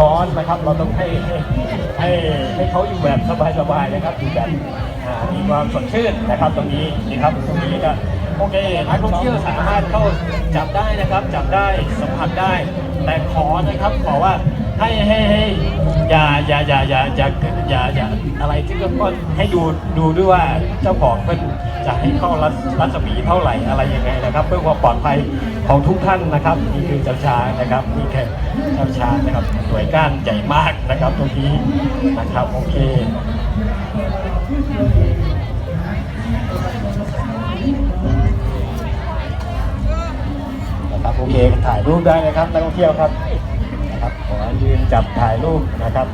ร้อนนะครับ เราต้องให้ให้ให้เขาอยู่แบบสบายๆนะครับอยู่แบบมีความสดชื่นนะครับ ตรงนี้นี่ครับตรงนี้ก็โอเคนักท่องเที่ยวสามารถเข้าจับได้นะครับ จับได้สัมผัสได้ แต่ขอนะครับขอว่าให้ให้ให้อย่าอย่าอย่าอย่าอย่าอย่าอย่าอะไรที่ก็ก็ให้ดูดูด้วยว่าเจ้าของเป็นจะให้เข้ารัศรัศมีเท่าไหร่อะไรยังไงนะครับ เพื่อความปลอดภัย ของทุกท่านนะครับนี่คือเจ้าชานะครับนี่แค่เจ้าชานะครับหน่วยก้านใหญ่มากนะครับตรงนี้นะครับโอเคนะครับโอเคถ่ายรูปได้นะครับนักท่องเที่ยวครับนะครับขอยืนจับถ่ายรูปนะครับ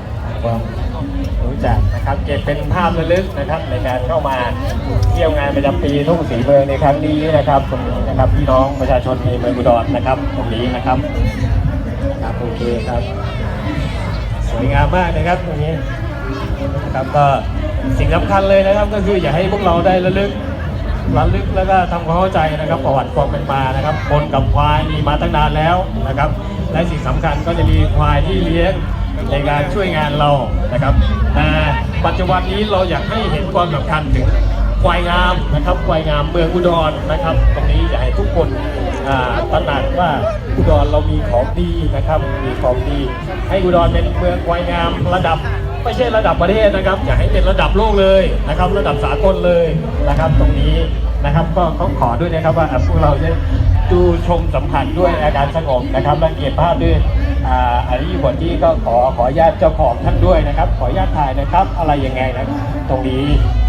ความ จักนะครับเก็บเป็นภาพระลึกนะครับในการเข้ามาเที่ยวงานประจำปีทุ่งศรีเมืองในครั้งนี้นะครับตรงนี้นะครับพี่น้องประชาชนในเมืองอุดรนะครับ ตรงนี้นะครับครับโอเคครับ สวยงามมากนะครับตรงนี้นะครับก็สิ่งสำคัญเลยนะครับก็คืออย่าให้พวกเราได้ระลึกระลึกแล้วก็ทำความเข้าใจนะครับ ประวัติความเป็นมานะครับคนกับควายมีมาตั้งนานแล้วนะครับ และสิ่งสำคัญก็จะมีควายที่เลี้ยง ในการช่วยงานเรานะครับแต่ปัจจุบันนี้เราอยากให้เห็นความสำคัญถึงควายงามนะครับควายงามเมืองอุดรนะครับ ตรงนี้อยากให้ทุกคนตระหนักว่าอุดรเรามีของดีนะครับ มีของดี ให้อุดรเป็นเมืองควายงามระดับไม่ใช่ระดับประเทศนะครับ อยากให้เป็นระดับโลกเลยนะครับ ระดับสากลเลยนะครับ ตรงนี้นะครับก็เขาขอด้วยนะครับว่าพวกเราจะดูชมสัมผัสด้วยอาการสงบนะครับและเก็บภาพด้วย อ่าอันนี้บทที่ก็ขอขออนุญาตเจ้าของท่านด้วยนะครับ ขออนุญาตถ่ายนะครับ อะไรยังไงนะตรงนี้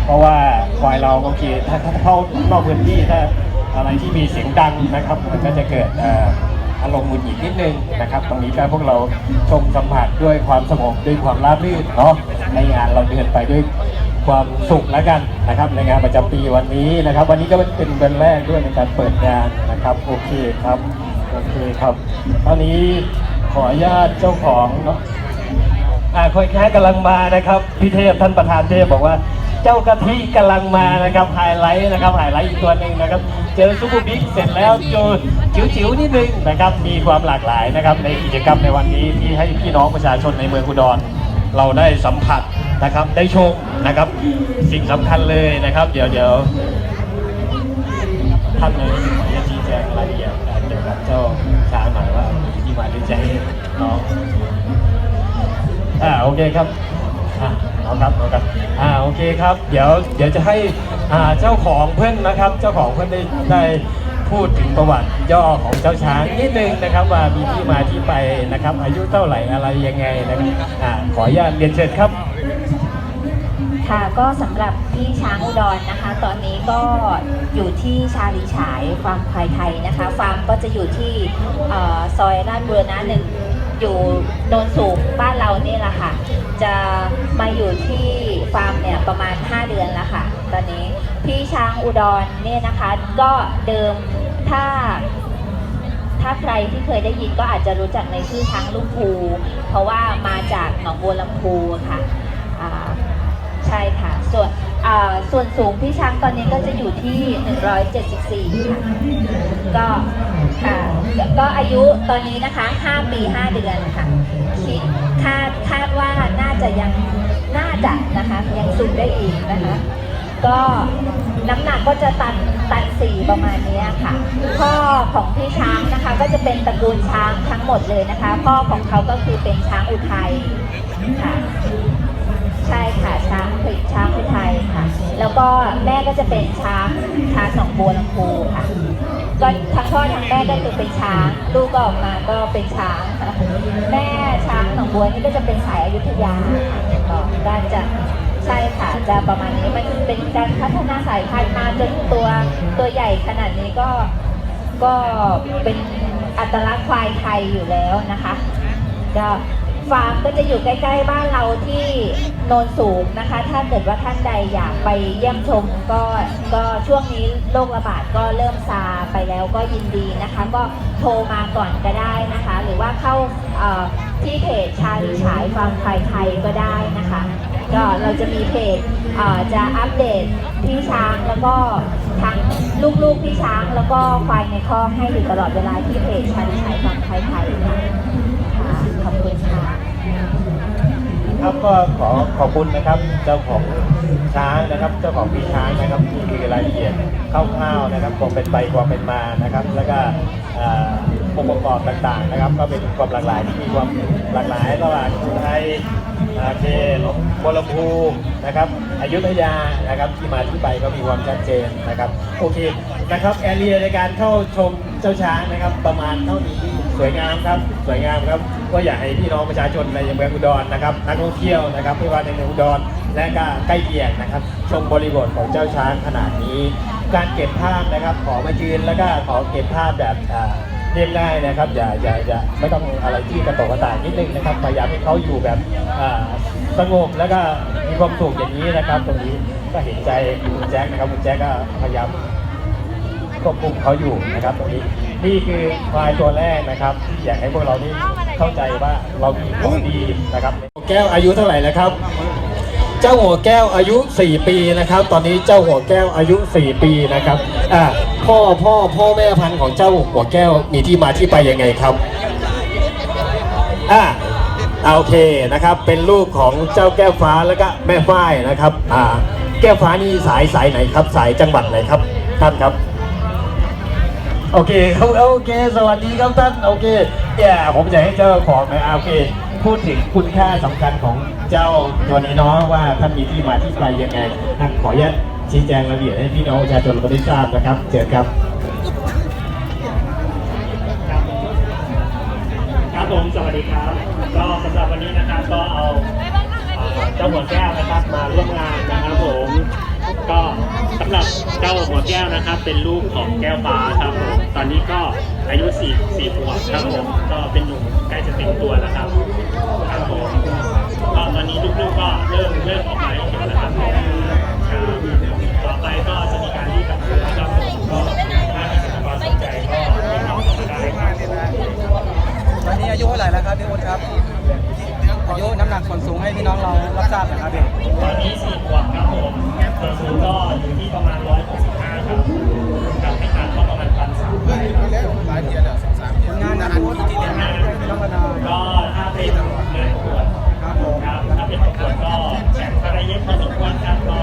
เพราะว่าควายเราบางทีถ้าถ้าเข้านอกพื้นที่ถ้าอะไรที่มีเสียงดังนะครับ มันก็จะเกิดอ่ออารมณ์หงุดหงิดนิดนึงนะครับ ตรงนี้ก็พวกเราชมสัมผัสด้วยความสงบด้วยความราบรื่นเนาะในงานเราเดินไปด้วยความสุขแล้วกันนะครับ ในงานประจำปีวันนี้นะครับ วันนี้ก็เป็นวันแรกด้วยในการเปิดงานนะครับโอเคครับโอเคครับตอนนี้ ขออนุญาตเจ้าของเนาะอ่าคอยแค่กำลังมานะครับพี่เทพท่านประธานเทพบอกว่า เจ้ากะทิกำลังมานะครับไฮไลท์นะครับไฮไลท์อีกตัวหนึ่งนะครับ เจอซูเปอร์บิ๊กเสร็จแล้วเจอจิ๋วๆนิดนึงนะครับ มีความหลากหลายนะครับ ในกิจกรรมในวันนี้ที่ให้พี่น้องประชาชนในเมืองอุดร เราได้สัมผัสนะครับได้ชมนะครับ สิ่งสำคัญเลยนะครับ เดี๋ยวเดี๋ยวท่านเลย เคครับอ่าเอาครับเอาครับอ่าโอเคครับ เดี๋ยวเดี๋ยวจะให้อ่าเจ้าของเพื่อนนะครับ เจ้าของเพื่อนได้ได้พูดถึงประวัติย่อของเจ้าช้างนิดนึงนะครับว่ามีที่มาที่ไปนะครับ อายุเท่าไหร่อะไรยังไงนะครับอ่าขออนุญาตเรียนเชิญครับ ค่ะก็สำหรับพี่ช้างอุดรนะคะ ตอนนี้ก็อยู่ที่ชาลีฉายฟาร์มควายไทยนะคะฟาร์มก็จะอยู่ที่เอ่อซอยราชบุรณะหนึ่ง อยู่โนนสูงบ้านเรานี่แหละค่ะ จะมาอยู่ที่ฟาร์มเนี่ยประมาณ 5 เดือนแล้วค่ะ ตอนนี้พี่ช้างอุดรเนี่ยนะคะ ก็เดิมถ้าถ้าใครที่เคยได้ยินก็อาจจะรู้จักในชื่อช้างลูกภู เพราะว่ามาจากหนองบัวลำพูค่ะใช่ค่ะ ส่วนส่วนสูงพี่ช้างตอนนี้ก็จะอยู่ที่ 174ค่ะก็ ค่ะก็อายุตอนนี้นะคะ 5 ปี 5 เดือนค่ะคิดคาดคาดว่าน่าจะยังน่าจะนะคะยังสูงได้อีกนะคะ ก็น้ำหนักก็จะตันตันสี่ประมาณเนี้ยค่ะพ่อของพี่ช้างนะคะ ก็จะเป็นตระกูลช้างทั้งหมดเลยนะคะ พ่อของเขาก็คือเป็นช้างอุทัยค่ะใช่ค่ะช้างผลิตช้างอุทัยค่ะ แล้วก็แม่ก็จะเป็นช้างช้างหนองบัวลำพูค่ะ ก็ทั้งพ่อทั้งแม่ก็คือเป็นช้าง ลูกก็ออกมาก็เป็นช้างแม่ช้างหนองบัวนี่ก็จะเป็นสายอยุธยาก็จะใช่ค่ะจะประมาณนี้มันเป็นการพัฒนาสายพันธุ์มาจนตัวตัวใหญ่ขนาดนี้ก็ก็เป็นอัตลักษณ์ควายไทยอยู่แล้วนะคะก็ ฟาร์มก็จะอยู่ใกล้ ๆ บ้านเราที่โนนสูงนะคะ ถ้าเกิดว่าท่านใดอยากไปเยี่ยมชมก็ก็ช่วงนี้โรคระบาดก็เริ่มซาไปแล้วก็ยินดีนะคะ ก็โทรมาก่อนก็ได้นะคะ หรือว่าเข้าที่เพจชาลีฉายฟาร์มควายไทยก็ได้นะคะ ก็เราจะมีเพจจะอัปเดตพี่ช้างแล้วก็ทั้งลูกๆพี่ช้างแล้วก็ควายในคอกให้อยู่ตลอดเวลาที่เพจชาลีฉายฟาร์มควาย ก็ขอขอบคุณนะครับเจ้าของช้างนะครับ เจ้าของพี่ช้างนะครับที่มีรายละเอียดคร่าวๆนะครับความเป็นไปความเป็นมานะครับ แล้วก็องค์ประกอบต่างๆนะครับ ก็เป็นความหลากหลายที่มีความหลากหลายระหว่างคนไทยอาเคบัวลำพูนะครับอยุธยานะครับที่มาที่ไปก็มีความชัดเจนนะครับโอเคนะครับแอเรียในการเข้าชมเจ้าช้างนะครับ ประมาณเท่านี้สวยงามครับสวยงามครับ ก็อยากให้พี่น้องประชาชนในเมืองอุดรนะครับนักท่องเที่ยวนะครับไม่ว่าในเมืองอุดรและก็ใกล้เคียงนะครับ ชมบริบทของเจ้าช้างขนาดนี้ การเก็บภาพนะครับขอมายืนแล้วก็ขอเก็บภาพแบบอ่าเรียบง่ายนะครับอย่าอย่าอย่าไม่ต้องอะไรที่กระตกกระต่ายนิดนึงนะครับพยายามให้เขาอยู่แบบสงบแล้วก็มีความสุขอย่างนี้นะครับ ตรงนี้ก็เห็นใจคุณแจ็คนะครับคุณแจ็คก็พยายามควบคุมเขาอยู่นะครับตรงนี้ นี่คือควายตัวแรกนะครับที่อยากให้พวกเรานี่เข้าใจว่าเรามีของดีนะครับแก้วอายุเท่าไหร่แล้วครับ เจ้าหัวแก้วอายุ 4 ปีนะครับ ตอนนี้เจ้าหัวแก้วอายุ 4 ปีนะครับอ่าพ่อพ่อพ่อแม่พันธุ์ของเจ้าหัวแก้วมีที่มาที่ไปยังไงครับอ่าอ่าโอเคนะครับ เป็นลูกของเจ้าแก้วฟ้าแล้วก็แม่ฝ้ายนะครับอ่าแก้วฟ้านี่สายสายไหนครับ สายจังหวัดไหนครับท่านครับ โอเคครับโอเค สวัสดีครับท่านโอเคเนี่ยผมจะให้เจ้าของนะโอเค พูดถึงคุณค่าสำคัญของเจ้าตัวนี้เนาะว่าท่านมีที่มาที่ไปยังไงท่านขออนุญาตชี้แจงรายละเอียดให้พี่น้องประชาชนเราได้ทราบนะครับเจอครับครับผมสวัสดีครับ ก็สำหรับวันนี้นะครับก็เอาเอ่อเจ้าหัวแก้วนะครับมาร่วมงานนะครับผม ก็สำหรับเจ้าหัวแก้วนะครับ เป็นลูกของแก้วฟ้าครับผมตอนนี้ก็อายุ4 4ขวบครับผมก็เป็นหนุ่มใกล้จะเต็มตัวแล้วครับครับ บนะครับพี่ตอนนี้สี่ขวบครับผมส่วนสูงก็อยู่ที่ประมาณ165ครับกับน้ำหนักก็ประมาณพันสามผลงานนะพี่อุ้นที่เนี่ยพี่น้องมานานก็ถ้าเป็นเดินขวดครับผมครับถ้าเป็นขวดก็แข่งอะไรเยอะพอสมควรครับก็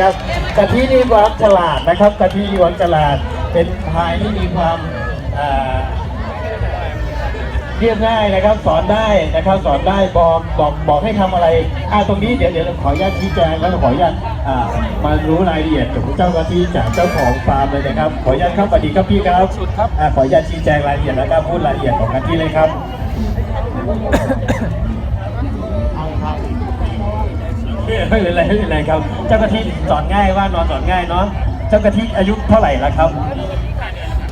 นะครับกะทินี่ความฉลาดนะครับกะทิความฉลาด เป็นพายที่มีความอ่าเรียบง่ายนะครับ สอนได้นะครับสอนได้บอกบอกบอกให้ทำอะไรอ่าตรงนี้เดี๋ยวเดี๋ยวขออนุญาตชี้แจงแล้วขออนุญาตอ่ามารู้รายละเอียดของเจ้ากะทิจากเจ้าของฟาร์มเลยนะครับ ขออนุญาตครับสวัสดีครับพี่ครับอ่าขออนุญาตชี้แจงรายละเอียดแล้วก็พูดรายละเอียดของกะทิเลยครับ ไม่เป็นไรไม่เป็นไรครับ เจ้ากะทิสอนง่ายว่านอนสอนง่ายเนาะ เจ้ากะทิอายุเท่าไหร่แล้วครับ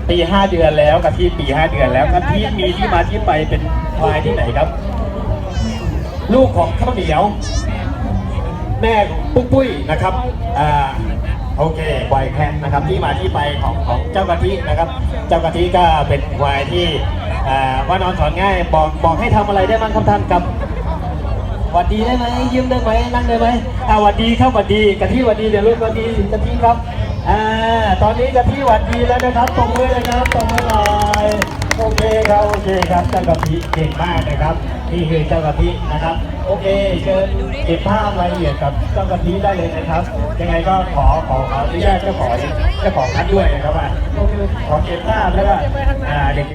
ปีห้าเดือนแล้วกะทิปีห้าเดือนแล้วกะทิมีที่มาที่ไปเป็นควายที่ไหนครับ ลูกของข้าวเหนียว แม่ของปุ้ยปุ้ยนะครับ อ่าโอเคควายแคนนะครับที่มาที่ไปของของเจ้ากะทินะครับ เจ้ากะทิก็เป็นควายที่ว่านอนสอนง่ายบอกบอกให้ทำอะไรได้บ้างครับท่านครับ หวัดดีได้ไหมยิ้มได้ไหมนั่งได้ไหมอ่าหวัดดีครับหวัดดีกะทิหวัดดีเดี๋ยวลูกหวัดดีกะทิครับอ่าตอนนี้กะทิหวัดดีแล้วนะครับตบมือเลยครับตบมือหน่อยโอเคครับโอเคครับเจ้ากะทิเก่งมากนะครับนี่คือเจ้ากะทินะครับ โอเคเชิญเก็บภาพรายละเอียดกับเจ้ากะทิได้เลยนะครับ ยังไงก็ขอขอขออนุญาตเจ้าของเจ้าของนัดด้วยนะครับว่าขอเก็บภาพแล้วก็อ่าเด็ก